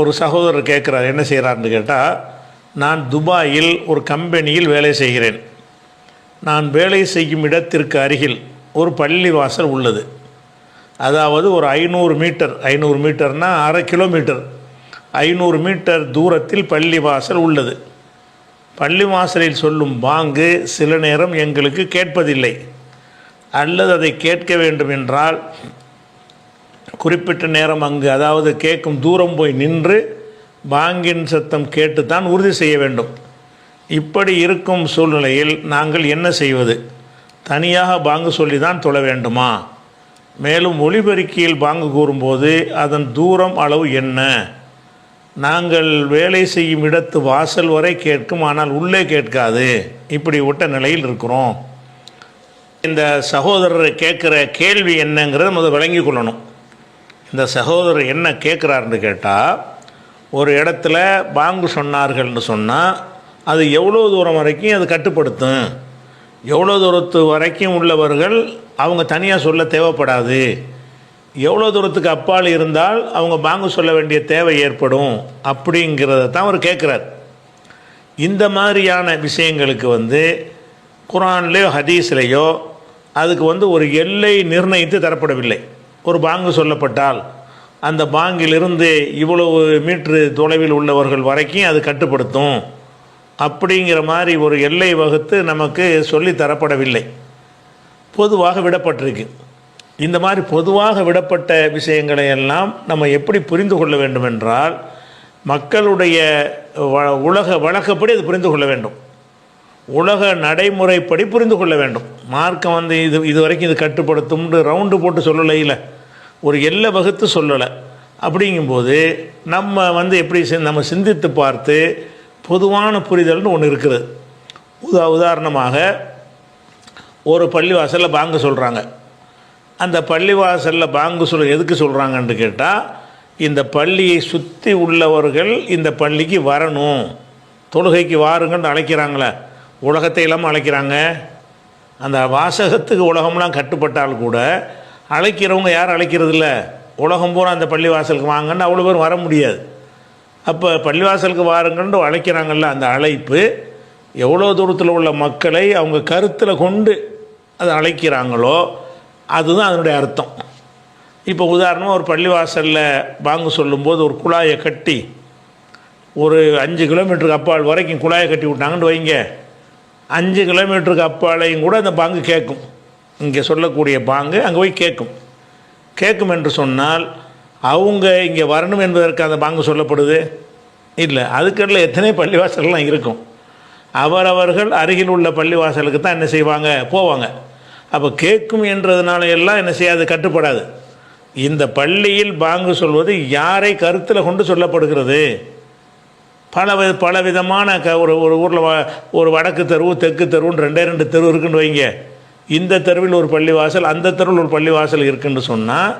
ஒரு சகோதரர் கேட்குறார் என்ன செய்கிறாருன்னு கேட்டால் நான் துபாயில் ஒரு கம்பெனியில் வேலை செய்கிறேன். நான் வேலை செய்யும் இடத்திற்கு அருகில் ஒரு பள்ளி வாசல் உள்ளது. அதாவது ஒரு ஐநூறு மீட்டர் ஐநூறு மீட்டர்னா அரை கிலோமீட்டர். ஐநூறு மீட்டர் தூரத்தில் பள்ளி வாசல் உள்ளது. பள்ளி வாசலில் சொல்லும் பாங்கு சில நேரம் எங்களுக்கு கேட்பதில்லை. அல்லது அதை கேட்க வேண்டும் என்றால் குறிப்பிட்ட நேரம் அங்கு அதாவது கேட்கும் தூரம் போய் நின்று பாங்கின் சத்தம் கேட்டுத்தான் உறுதி செய்ய வேண்டும். இப்படி இருக்கும் சூழ்நிலையில் நாங்கள் என்ன செய்வது? தனியாக பாங்கு சொல்லி தான் தொழ வேண்டுமா? மேலும் ஒளிபெருக்கியில் பாங்கு கூறும்போது அதன் தூரம் அளவு என்ன? நாங்கள் வேலை செய்யும் இடத்து வாசல் வரை கேட்கும் ஆனால் உள்ளே கேட்காது. இப்படி விட்ட நிலையில் இருக்கிறோம். இந்த சகோதரர் கேட்குற கேள்வி என்னங்கிறத முதல் விளங்கி கொள்ளணும். இந்த சகோதரர் என்ன கேட்குறாருன்னு கேட்டால் ஒரு இடத்துல பாங்கு சொன்னார்கள்னு சொன்னால் அது எவ்வளோ தூரம் வரைக்கும் அது கட்டுப்படுத்தும்? எவ்வளோ தூரத்து வரைக்கும் உள்ளவர்கள் அவங்க தனியாக சொல்ல தேவைப்படாது. எவ்வளோ தூரத்துக்கு அப்பால் இருந்தால் அவங்க பாங்கு சொல்ல வேண்டிய தேவை ஏற்படும். அப்படிங்கிறத தான் அவர் கேட்குறார் இந்த மாதிரியான விஷயங்களுக்கு வந்து குரான்லேயோ ஹதீஸ்லேயோ அதுக்கு வந்து ஒரு எல்லை நிர்ணயித்து தரப்படவில்லை. ஒரு பாங்கு சொல்லப்பட்டால் அந்த பாங்கிலிருந்து இவ்வளவு மீட்ரு தொலைவில் உள்ளவர்கள் வரைக்கும் அது கட்டுப்படுத்தும். அப்படிங்கிற மாதிரி ஒரு எல்லை வகுத்து நமக்கு சொல்லி தரப்படவில்லை. பொதுவாக விடப்பட்டிருக்கு. இந்த மாதிரி பொதுவாக விடப்பட்ட விஷயங்களை எல்லாம் நம்ம எப்படி புரிந்து கொள்ள வேண்டும் என்றால் மக்களுடைய வ- உலக வழக்கப்படி அது புரிந்து கொள்ள வேண்டும். உலக நடைமுறைப்படி புரிந்து கொள்ள வேண்டும். மார்க்கம் வந்து இது இது வரைக்கும் இது கட்டுப்படுத்தும்னு ரவுண்டு போட்டு சொல்லலை இல்லை ஒரு எல்லை வகுத்து சொல்லலை. அப்படிங்கும்போது நம்ம வந்து எப்படி நம்ம சிந்தித்து பார்த்து பொதுவான புரிதல்னு ஒன்று இருக்குது. உதா உதாரணமாக ஒரு பள்ளிவாசலில் பாங்கு சொல்கிறாங்க அந்த பள்ளிவாசலில் பாங்கு சொல்ல எதுக்கு சொல்கிறாங்கன்னு கேட்டால் இந்த பள்ளியை சுற்றி உள்ளவர்கள் இந்த பள்ளிக்கு வரணும். தொழுகைக்கு வாருங்கன்னு அழைக்கிறாங்களே. உலகத்தை இல்லாமல் அழைக்கிறாங்க. அந்த வாசகத்துக்கு உலகம்லாம் கட்டுப்பட்டால் கூட அழைக்கிறவங்க யார் அழைக்கிறதில்ல. உலகம் பூரா அந்த பள்ளிவாசலுக்கு வாங்கன்னு அவ்வளோ பேர் வர முடியாது. அப்போ பள்ளிவாசலுக்கு வாருங்கன்னு அழைக்கிறாங்கல்ல அந்த அழைப்பு எவ்வளோ தூரத்தில் உள்ள மக்களை அவங்க கருத்தில் கொண்டு அதை அழைக்கிறாங்களோ அதுதான் அதனுடைய அர்த்தம். இப்போ உதாரணமாக ஒரு பள்ளிவாசலில் பாங்கு சொல்லும்போது ஒரு குழாயை கட்டி ஒரு அஞ்சு கிலோமீட்டருக்கு அப்பால் வரைக்கும் குழாயை கட்டி விட்டாங்கன்னு வைங்க. அஞ்சு கிலோமீட்டருக்கு அப்பாலையும் கூட அந்த பாங்கு கேட்கும். இங்கே சொல்லக்கூடிய பாங்கு அங்கே போய் கேட்கும். கேட்கும் என்று சொன்னால் அவங்க இங்கே வரணும் என்பதற்கு அந்த பாங்கு சொல்லப்படுது? இல்லை. அதுக்கடல எத்தனை பள்ளிவாசல்லாம் இருக்கும். அவரவர்கள் அருகில் உள்ள பள்ளிவாசலுக்கு தான் என்ன செய்வாங்க? போவாங்க. அப்போ கேட்கும் என்றதுனால எல்லாம் என்ன செய்யாது? கட்டுப்படாது. இந்த பள்ளியில் பாங்கு சொல்வது யாரை கருத்தில் கொண்டு சொல்லப்படுகிறது? பல வி பல விதமான க ஒரு ஒரு ஊரில் ஒரு வடக்கு தெருவு தெற்கு தெருவுன்னு ரெண்டே ரெண்டு தெரு இருக்குன்னு வைங்க. இந்த தெருவில் ஒரு பள்ளிவாசல் அந்த தெருவில் ஒரு பள்ளிவாசல் இருக்குன்னு சொன்னால்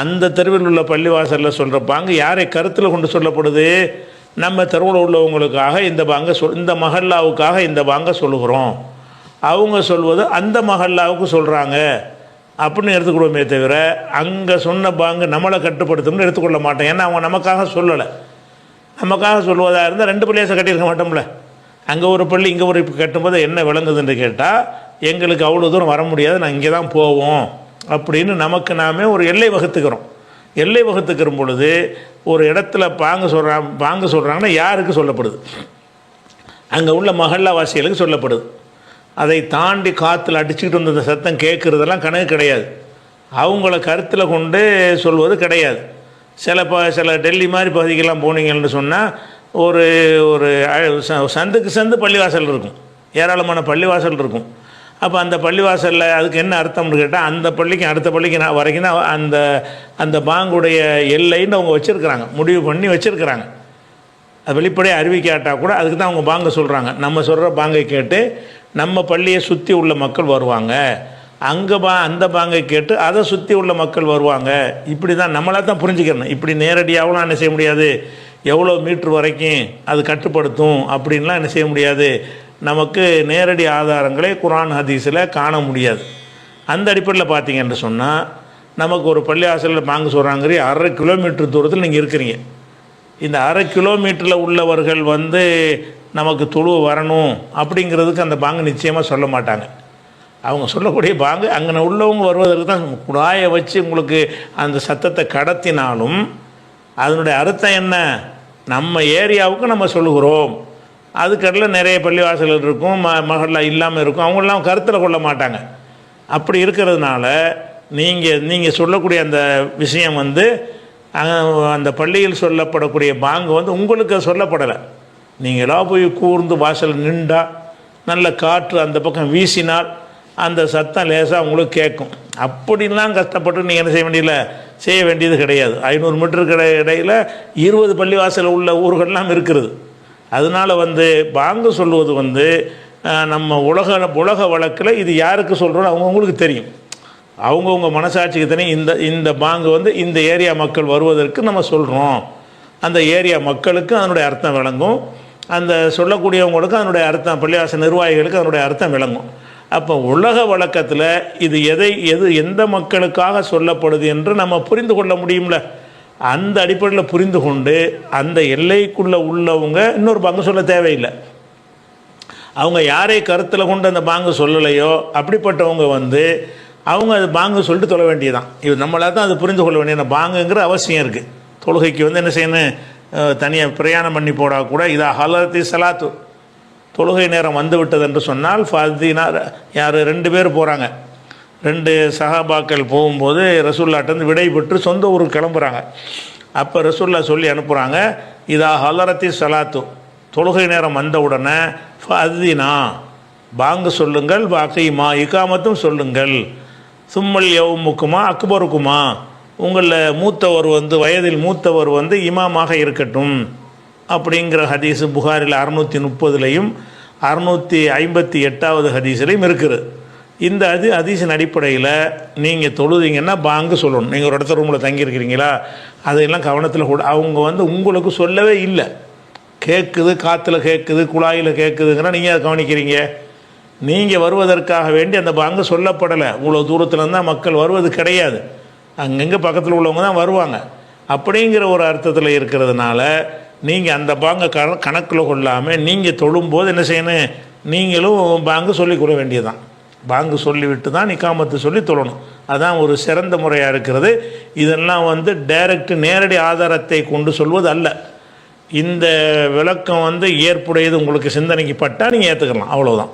அந்த தெருவில் உள்ள பள்ளிவாசலில் சொல்கிற பாங்கு யாரை கருத்தில் கொண்டு சொல்லப்படுது? நம்ம தெருவில் உள்ளவங்களுக்காக இந்த பாங்கை சொல் இந்த மஹல்லாவுக்காக இந்த பாங்கை சொல்லுகிறோம். அவங்க சொல்வது அந்த மஹல்லாவுக்கு சொல்கிறாங்க அப்படின்னு எடுத்துக்கிடுவோமே தவிர அங்கே சொன்ன பாங்கு நம்மளை கட்டுப்படுத்தும்னு எடுத்துக்கொள்ள மாட்டோம். ஏன்னா அவங்க நமக்காக சொல்லலை. நமக்காக சொல்வதாக இருந்தால் ரெண்டு பள்ளியாசம் கட்டியிருக்க மாட்டோம்ல. அங்கே ஒரு பள்ளி இங்கே ஒரு இப்போ கட்டும்போது என்ன விளங்குதுன்னு கேட்டால் எங்களுக்கு அவ்வளோ தூரம் வர முடியாது நான் இங்கே தான் போவோம். அப்படின்னு நமக்கு நாமே ஒரு எல்லை வகுத்துக்கிறோம். எல்லை வகுத்துக்கிற பொழுது ஒரு இடத்துல பாங்கு சொல்கிறாங்க பாங்க சொல்கிறாங்கன்னா யாருக்கு சொல்லப்படுது? அங்கே உள்ள மஹல்லாவாசிகளுக்கு சொல்லப்படுது. அதை தாண்டி காற்றுல அடிச்சுக்கிட்டு வந்த சத்தம் கேட்குறதெல்லாம் கணக்கு கிடையாது. அவங்கள கருத்தில் கொண்டு சொல்வது கிடையாது. சில ப சில டெல்லி மாதிரி பகுதிக்கெல்லாம் போனீங்கன்னு சொன்னால் ஒரு ஒரு ச- சந்துக்கு சந்து பள்ளிவாசல் இருக்கும். ஏராளமான பள்ளிவாசல் இருக்கும். அப்போ அந்த பள்ளிவாசலில் அதுக்கு என்ன அர்த்தம்னு கேட்டால் அந்த பள்ளிக்கு அடுத்த பள்ளிக்கு நான் வரைக்கும் தான் அந்த அந்த பாங்குடைய எல்லைன்னு அவங்க வச்சுருக்குறாங்க. முடிவு பண்ணி வச்சுருக்குறாங்க. அது வெளிப்படையாக அறிவிக்காட்டால் கூட அதுக்கு தான் அவங்க பாங்க சொல்கிறாங்க நம்ம சொல்கிற பாங்கை கேட்டு நம்ம பள்ளியை சுற்றி உள்ள மக்கள் வருவாங்க. அங்கே பா அந்த பாங்கை கேட்டு அதை சுற்றி உள்ள மக்கள் வருவாங்க. இப்படி தான் நம்மளாக தான் புரிஞ்சுக்கணும் இப்படி நேரடியாகவும் என்ன செய்ய முடியாது? எவ்வளோ மீட்ரு வரைக்கும் அது கட்டுப்படுத்தும் அப்படின்லாம் என்ன செய்ய முடியாது? நமக்கு நேரடி ஆதாரங்களை குரான் ஹதீஸில் காண முடியாது. அந்த அடிப்படையில் பார்த்தீங்கன்னு சொன்னால் நமக்கு ஒரு பள்ளிவாசலில் பாங்கு சொல்கிறாங்கிற அரை கிலோமீட்டர் தூரத்தில் நீங்கள் இருக்கிறீங்க. இந்த அரை கிலோமீட்டரில் உள்ளவர்கள் வந்து நமக்கு தொழு வரணும் அப்படிங்கிறதுக்கு அந்த பாங்கு நிச்சயமாக சொல்ல மாட்டாங்க. அவங்க சொல்லக்கூடிய பாங்கு அங்கே உள்ளவங்க வருவதற்கு தான் குழாயை வச்சு உங்களுக்கு அந்த சத்தத்தை கடத்தினாலும் அதனுடைய அர்த்தம் என்ன? நம்ம ஏரியாவுக்கு நம்ம சொல்லுகிறோம். அதுக்கடல நிறைய பள்ளிவாசல்கள் இருக்கும் ம மகளாக இல்லாமல் இருக்கும். அவங்களாம் கருத்தில் கொள்ள மாட்டாங்க. அப்படி இருக்கிறதுனால நீங்கள் நீங்கள் சொல்லக்கூடிய அந்த விஷயம் வந்து அந்த பள்ளியில் சொல்லப்படக்கூடிய பாங்கு வந்து உங்களுக்கு சொல்லப்படலை. நீங்களா போய் கூர்ந்து வாசல் நின்றா நல்ல காற்று அந்த பக்கம் வீசினால் அந்த சத்தம் லேசாக உங்களுக்கு கேட்கும். அப்படிலாம் கஷ்டப்பட்டு நீங்கள் என்ன செய்ய வேண்டியதில்லை? செய்ய வேண்டியது கிடையாது. ஐநூறு மீட்டருக்கு இடையில் இருபது பள்ளிவாசல் உள்ள ஊர்கள்லாம் இருக்கிறது. அதனால் வந்து பாங்கு சொல்வது வந்து நம்ம உலக உலக வழக்கில் இது யாருக்கு சொல்கிறோம் அவங்கவுங்களுக்கு தெரியும். அவங்கவுங்க மனசாட்சிக்கு தெரியும். இந்த இந்த பாங்கு வந்து இந்த ஏரியா மக்கள் வருவதற்கு நம்ம சொல்கிறோம் அந்த ஏரியா மக்களுக்கு அதனுடைய அர்த்தம் விளங்கும். அந்த சொல்லக்கூடியவங்களுக்கு அதனுடைய அர்த்தம் பள்ளிவாச நிர்வாகிகளுக்கு அதனுடைய அர்த்தம் விளங்கும். அப்போ உலக வழக்கத்தில் இது எதை எது எந்த மக்களுக்காக சொல்லப்படுது என்று நம்ம புரிந்து கொள்ள முடியும்ல? அந்த அடிப்படையில் புரிந்து கொண்டு அந்த எல்லைக்குள்ளே உள்ளவங்க இன்னொரு பங்கு சொல்ல தேவையில்லை. அவங்க யாரை கருத்தில் கொண்டு அந்த பாங்கு சொல்லலையோ அப்படிப்பட்டவங்க வந்து அவங்க அது பாங்கு சொல்லிட்டு தொழ வேண்டியதான் இது நம்மளால் தான் அது புரிந்து கொள்ள வேண்டிய பாங்குங்கிற அவசியம் இருக்குது தொழுகைக்கு வந்து என்ன செய்யணும்? தனியாக பிரயாணம் பண்ணி போடா கூட இதா ஹலத்தி சலாத்து. தொழுகை நேரம் வந்து விட்டது என்று சொன்னால் ஃபதினார் யார் ரெண்டு பேர் போகிறாங்க ரெண்டு சஹாபாக்கள் போகும்போது ரசூல்லாட்டேருந்து விடை பெற்று சொந்த ஊருக்கு கிளம்புறாங்க. அப்போ ரசூல்லா சொல்லி அனுப்புகிறாங்க இதா ஹலரத்தி சலாத்து தொழுகை நேரம் வந்த உடனே அதுதினா பாங்கு சொல்லுங்கள் பாக்கியுமா இக்காமத்தும் சொல்லுங்கள். சும்மல் யவுமுக்குமா அக்பருக்குமா? உங்களில் மூத்தவர் வந்து வயதில் மூத்தவர் வந்து இமாமாக இருக்கட்டும். அப்படிங்கிற ஹதீஸு புகாரில் அறுநூற்றி முப்பதுலையும் அறுநூற்றி ஐம்பத்தி எட்டாவது ஹதீஸ்லேயும் இருக்குது. இந்த அது அதிசன் அடிப்படையில் நீங்கள் தொழுதீங்கன்னா பாங்கு சொல்லணும். நீங்கள் ஒரு இடத்த ரூமில் தங்கியிருக்கிறீங்களா? அதையெல்லாம் கவனத்தில் கூட. அவங்க வந்து உங்களுக்கு சொல்லவே இல்லை. கேட்குது காற்றுல கேட்குது குழாயில் கேட்குதுங்கன்னா நீங்கள் அதை கவனிக்கிறீங்க. நீங்கள் வருவதற்காக வேண்டி அந்த பாங்கு சொல்லப்படலை. இவ்வளோ தூரத்தில் இருந்தால் மக்கள் வருவது கிடையாது. அங்கங்கே பக்கத்தில் உள்ளவங்க தான் வருவாங்க. அப்படிங்கிற ஒரு அர்த்தத்தில் இருக்கிறதுனால நீங்கள் அந்த பாங்கை க கணக்கில் கொள்ளாமல் நீங்கள் தொழும்போது என்ன செய்யணும்? நீங்களும் பாங்கு சொல்லிக் கொள்ள வேண்டியதுதான். பாங்கு சொல்லிவிட்டு தான் நிக்காமத்து சொல்லி தொழணும். அதான் ஒரு சிறந்த முறையாக இருக்கிறது. இதெல்லாம் வந்து டைரக்ட் நேரடி ஆதாரத்தை கொண்டு சொல்வது அல்ல. இந்த விளக்கம் வந்து ஏற்புடையது உங்களுக்கு சிந்தனைக்கு பட்டால் நீங்கள் ஏற்றுக்கலாம் அவ்வளோதான்